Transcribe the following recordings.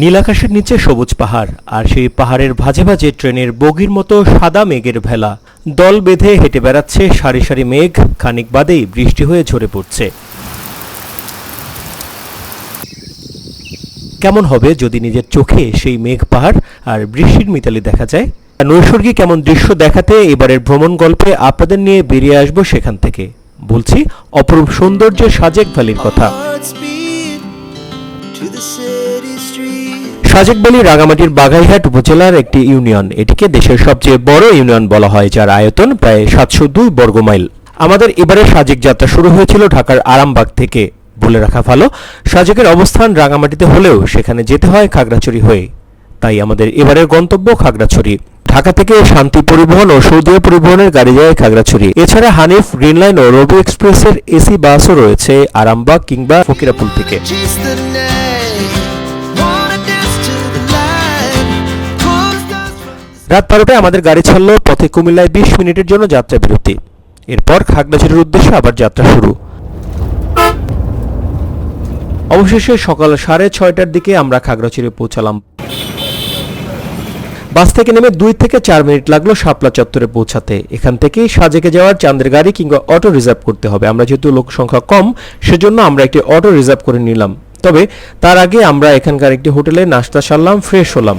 নীল আকাশের নিচে সবুজ পাহাড়, আর সেই পাহাড়ের ভাজে ভাজে ট্রেনের বগির মতো সাদা মেঘের ভেলা। দল বেঁধে হেঁটে বেড়াচ্ছে সারি সারি মেঘ, খানিক বাদেই বৃষ্টি হয়ে ঝরে পড়ছে। কেমন হবে যদি নিজের চোখে সেই মেঘ পাহাড় আর বৃষ্টির মিতালি দেখা যায়? নৈসর্গিক এমন দৃশ্য দেখাতে এবারের ভ্রমণ গল্পে আপনাদের নিয়ে বেরিয়ে আসব সেখান থেকে। বলছি, অপরূপ সৌন্দর্যের সাজেক ভ্যালির কথা। Hearts beat to the city streets. Sajek valley রাঙামাটির বাঘাইহাট উপজেলার একটি ইউনিয়ন। এটিকে দেশের সবচেয়ে বড় ইউনিয়ন বলা হয়, যার আয়তন প্রায় সাতশো দুই বর্গমাইল। আমাদের এবারে সাজেক যাত্রা শুরু হয়েছিল ঢাকার আরামবাগ থেকে। বলে রাখা ভালো, সাজেকের অবস্থান রাঙামাটিতে হলেও সেখানে যেতে হয় খাগড়াছড়ি হয়ে। তাই আমাদের এবারের গন্তব্য খাগড়াছড়ি। ঢাকা থেকে শান্তি পরিবহন ও সৌদিয়া পরিবহনের গাড়ি যায় খাগড়াছড়ি। এছাড়া হানিফ, গ্রিন লাইন ও রবি এক্সপ্রেসের এসি বাসও রয়েছে আরামবাগ কিংবা ফকিরাপুল থেকে। রাত বারোটায় আমাদের গাড়ি ছাড়লো পথে কুমিল্লায় বিশ মিনিটের জন্য যাত্রা বিরতি। এরপর খাগড়াছড়ির উদ্দেশ্যে আবার যাত্রা শুরু। অবশেষে সকাল সাড়ে ছয়টার দিকে আমরা খাগড়াছড়ি পৌঁছালাম। বাস থেকে নেমে দুই থেকে চার মিনিট লাগল শাপলা চত্বরে পৌঁছাতে। এখান থেকেই সাজেকে যাওয়ার চাঁদের গাড়ি কিংবা অটো রিজার্ভ করতে হবে। আমরা যেহেতু লোক সংখ্যা কম, সেজন্য আমরা একটি অটো রিজার্ভ করে নিলাম। তবে তার আগে আমরা এখানকার একটি হোটেলে নাস্তা সারলাম, ফ্রেশ হলাম।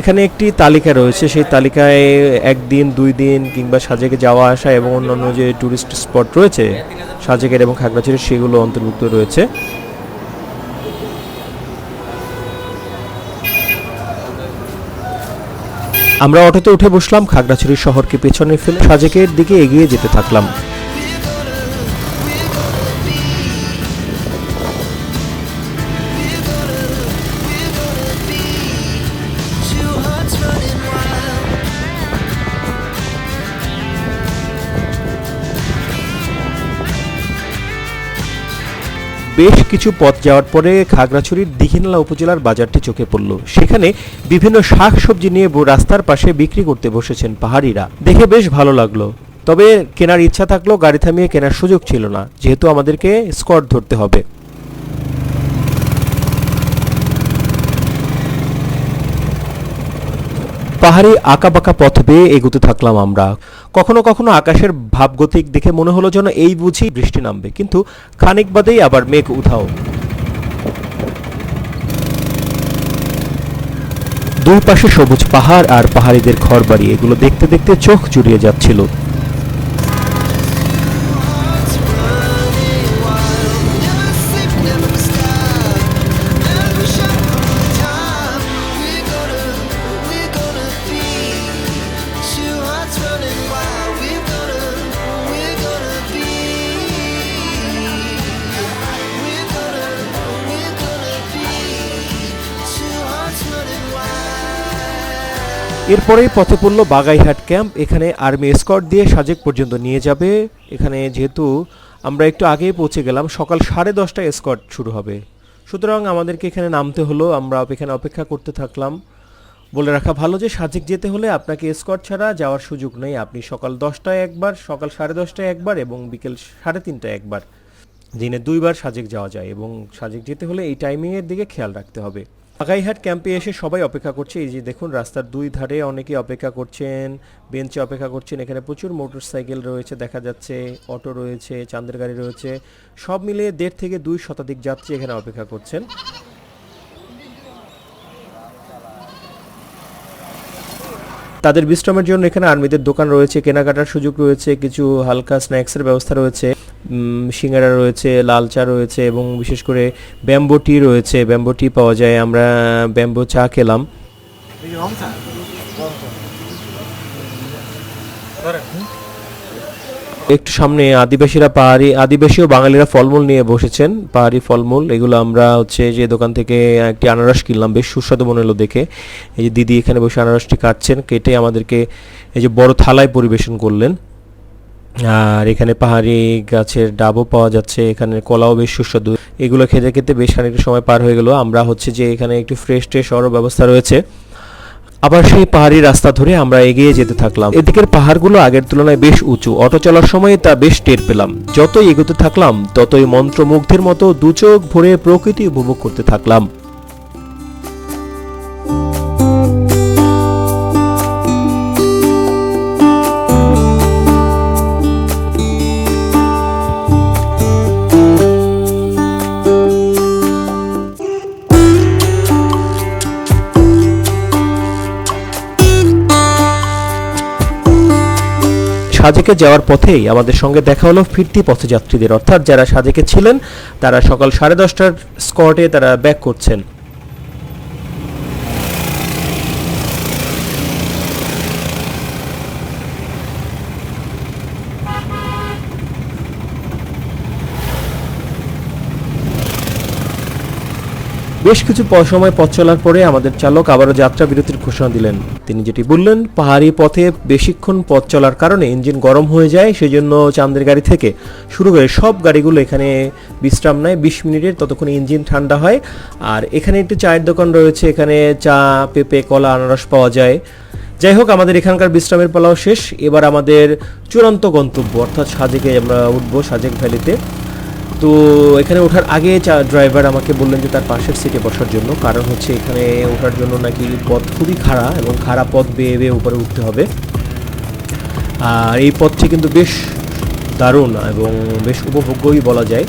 এখানে একটি তালিকা রয়েছে, সেই তালিকায় একদিন, দুই দিন কিংবা সাজেকে যাওয়া আসা এবং অন্যান্য যে টুরিস্ট স্পট রয়েছে, সাজেকের এবং খাগড়াছড়ির সেগুলো অন্তর্ভুক্ত রয়েছে। আমরা অটোতে উঠে বসলাম, খাগড়াছড়ি শহরকে পেছনে ফেলে সাজেকের দিকে এগিয়ে যেতে থাকলাম। বেশ কিছু পথ যাওয়ার পরে খাগড়াছড়ির দিঘিনালা উপজেলার বাজারটি চোখে পড়ল। সেখানে বিভিন্ন শাক সবজি নিয়ে রাস্তার পাশে বিক্রি করতে বসেছেন পাহাড়িরা। দেখে বেশ ভালো লাগল। তবে কেনার ইচ্ছা থাকলেও গাড়ি থামিয়ে কেনার সুযোগ ছিল না। যেহেতু আমাদেরকে স্কট ধরতে হবে। পাহাড়ি আঁকাবাঁকা পথ বেয়ে এগোতে থাকলাম আমরা। কখনো কখনো আকাশের ভাবগতিক দেখে মনে হলো যেন এই বুঝি বৃষ্টি নামবে, কিন্তু খানিক বাদেই আবার মেঘ উঠাও দুই পাশে সবুজ পাহাড় আর পাহাড়িদের ঘর বাড়ি এগুলো দেখতে দেখতে চোখ জুড়িয়ে যাচ্ছিল। এরপরেই পথে পড়ল বাগাইহাট ক্যাম্প। এখানে আর্মি স্কট দিয়ে সাজেক পর্যন্ত নিয়ে যাবে। এখানে যেহেতু আমরা একটু আগেই পৌঁছে গেলাম, সকাল সাড়ে দশটায় স্কট শুরু হবে। সুতরাং আমাদেরকে এখানে নামতে হলো। আমরা এখানে অপেক্ষা করতে থাকলাম। বলে রাখা ভালো যে সাজেক যেতে হলে আপনাকে স্কট ছাড়া যাওয়ার সুযোগ নেই। আপনি সকাল দশটায় একবার, সকাল সাড়ে দশটায় একবার এবং বিকেল সাড়ে তিনটায় একবার। দিনে দুইবার সাজেক যাওয়া যায় এবং সাজেক যেতে হলে এই টাইমিংয়ের দিকে খেয়াল রাখতে হবে। বাগাইহাট ক্যাম্পে এসে সবাই অপেক্ষা করছে। এই যে দেখুন, রাস্তার দুই ধারে অনেকে অপেক্ষা করছেন, বেঞ্চে অপেক্ষা করছেন। এখানে প্রচুর মোটর সাইকেল রয়েছে, দেখা যাচ্ছে অটো রয়েছে, চাঁদের গাড়ি রয়েছে। সব মিলিয়ে দেড় থেকে দুই শতাধিক যাত্রী এখানে অপেক্ষা করছেন। তাদের বিশ্রামের জন্য এখানে আর্মিদের দোকান রয়েছে, কেনাকাটার সুযোগ রয়েছে, কিছু হালকা স্ন্যাক্সের ব্যবস্থা রয়েছে। সিঙ্গারা রয়েছে লাল চা রয়েছে এবং বিশেষ করে ব্যাম্বো টি রয়েছে। ব্যাম্বো টি পাওয়া যায়, আমরা ব্যাম্বো চা খেলাম। একটু সামনে আদিবাসীরা পাহাড়ি, আদিবাসী ও বাঙালিরা ফলমূল নিয়ে বসেছেন। পাহাড়ি ফলমূল, এগুলো আমরা হচ্ছে যে দোকান থেকে একটি আনারস কিনলাম, বেশ সুস্বাদু মনে হলো দেখে। এই যে দিদি এখানে বসে আনারসটি কাটছেন, কেটে আমাদেরকে এই যে বড় থালায় পরিবেশন করলেন। আর এখানে পাহাড়ি গাছের ডাবও পাওয়া যাচ্ছে, এখানে কলাও বেশ সুস্বাদু। এগুলো খেতে খেতে বেশ খানিকটা সময় পার হয়ে গেল। আমরা হচ্ছে যে এখানে একটু ফ্রেশ ট্রেশ হওয়ারও ব্যবস্থা রয়েছে। আবার সেই পাহাড়ি রাস্তা ধরে আমরা এগিয়ে যেতে থাকলাম। এদিকের পাহাড়গুলো আগের তুলনায় বেশ উঁচু। অটো চলার সময় তা বেশ টের পেলাম। যতই এগোতে থাকলাম, ততই মন্ত্রমুগ্ধের মতো দু চোখ ভরে প্রকৃতি উপভোগ করতে থাকলাম। সাজেকে যাওয়ার পথেই আমাদের সঙ্গে দেখা হলো ফিরতি পথযাত্রীদের। অর্থাৎ যারা সাজেকে ছিলেন, তারা সকাল সাড়ে দশটার স্কটে তারা ব্যাক করছেন। বেশ কিছু সময় পথ চলার পরে আমাদের চালক আবারও যাত্রা বিরতির ঘোষণা দিলেন। তিনি যেটি বললেন, পাহাড়ি পথে বেশিক্ষণ পথ চলার কারণে ইঞ্জিন গরম হয়ে যায়, সেজন্য চাঁদের গাড়ি থেকে শুরু করে সব গাড়িগুলো এখানে বিশ্রাম নেয়। বিশ মিনিটের ততক্ষণ ইঞ্জিন ঠান্ডা হয়। আর এখানে একটি চায়ের দোকান রয়েছে, এখানে চা, পেঁপে, কলা, আনারস পাওয়া যায়। যাই হোক, আমাদের এখানকার বিশ্রামের পালাও শেষ। এবার আমাদের চূড়ান্ত গন্তব্য, অর্থাৎ সাজেকে আমরা উঠবো, সাজেক ভ্যালিতে। তো এখানে ওঠার আগে ড্রাইভার আমাকে বললেন যে তার পাশের সিটে বসার জন্য। কারণ হচ্ছে এখানে ওঠার জন্য নাকি পথ খুবই খাড়া এবং খাড়া পথ বেয়ে বেয়ে উপরে উঠতে হবে। আর এই পথটি কিন্তু বেশ দারুণ এবং বেশ উপভোগ্যই বলা যায়।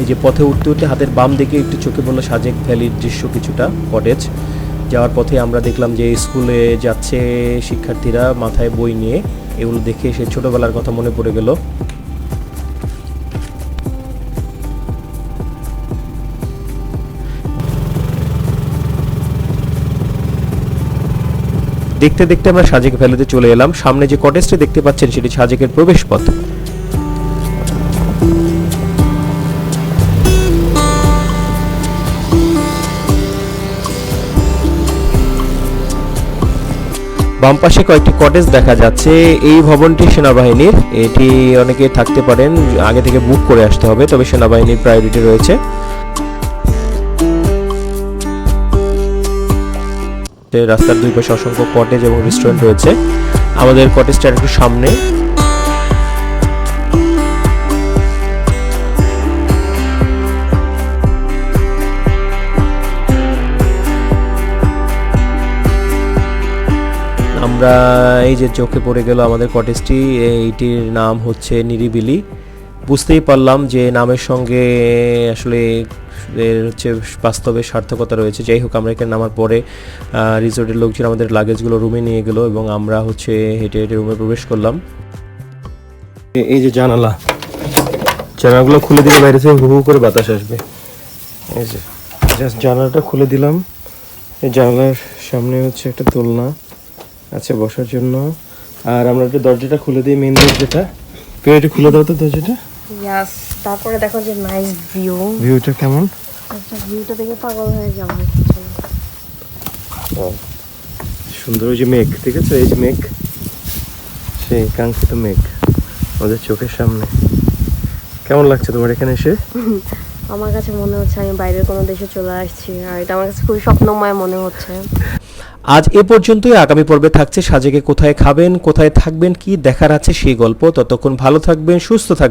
এই যে পথে উঠতে উঠতে হাতের বাম দিকে একটু চোখে পড়ল সাজেক ভ্যালির দৃশ্য কিছুটা কটেজ যাওয়ার পথে আমরা দেখলাম যে স্কুলে যাচ্ছে শিক্ষার্থীরা মাথায় বই নিয়ে। এগুলো দেখে সে ছোটোবেলার কথা মনে পড়ে গেল। দেখতে দেখতে আমরা সাজেক ভ্যালিতে চলে এলাম। সামনে যে কটেজটি দেখতে পাচ্ছেন, সেটি সাজেকের প্রবেশ পথ বাম পাশে কয়েকটি কটেজ দেখা যাচ্ছে। এই ভবনটি সেনাবাহিনীর। এটি অনেকে থাকতে পারেন, আগে থেকে বুক করে আসতে হবে, তবে সেনাবাহিনীর প্রায়োরিটি রয়েছে। রাস্তার দুই পাশে অসংখ্য কটেজ এবং রেস্টুরেন্ট রয়েছে। আমাদের কটেজটার একটু সামনে। আমরা এই যে চোখে পড়ে গেল আমাদের কটেজটি এইটির নাম হচ্ছে নিরিবিলি। বুঝতেই পারলাম যে নামের সঙ্গে আসলে হচ্ছে বাস্তবে সার্থকতা রয়েছে। যাই হোক আমরা এখানে নামার পরে রিসোর্টের লোকজন আমাদের লাগেজগুলো রুমে নিয়ে গেল এবং আমরা হচ্ছে হেঁটে হেঁটে রুমে প্রবেশ করলাম। এই যে জানালা, জানালাগুলো খুলে দিলে বাইরে থেকে হু করে বাতাস আসবে। এই যে, জাস্ট জানালাটা খুলে দিলাম। এই জানালার সামনে হচ্ছে একটা দোলনা আছে বসার জন্য। আর আমরা একটু দরজাটা খুলে দিই মেন দরজাটা। একটু খুলে দাও তো দরজাটা। ইয়াস তারপরে দেখো যে নাইস ভিউ ভিউটা কেমন? একটা ভিউটা দেখে পাগল হয়ে যাব। সুন্দর ওই যে মেঘ ঠিক আছে এই যে মেঘ সেই কাঙ্ক্ষিত মেঘ আমাদের চোখের সামনে। কেমন লাগছে তোমার এখানে এসে? আমার কাছে মনে হচ্ছে আমি বাইরের কোনো দেশে চলে আসছি আর এটা আমার কাছে খুবই স্বপ্নময় মনে হচ্ছে। আজ এ পর্যন্তই আগামী পর্বে থাকছে সাজেকে কোথায় খাবেন কোথায় থাকবেন কি দেখার আছে সেই গল্প। ততক্ষণ ভালো থাকবেন সুস্থ থাকবেন।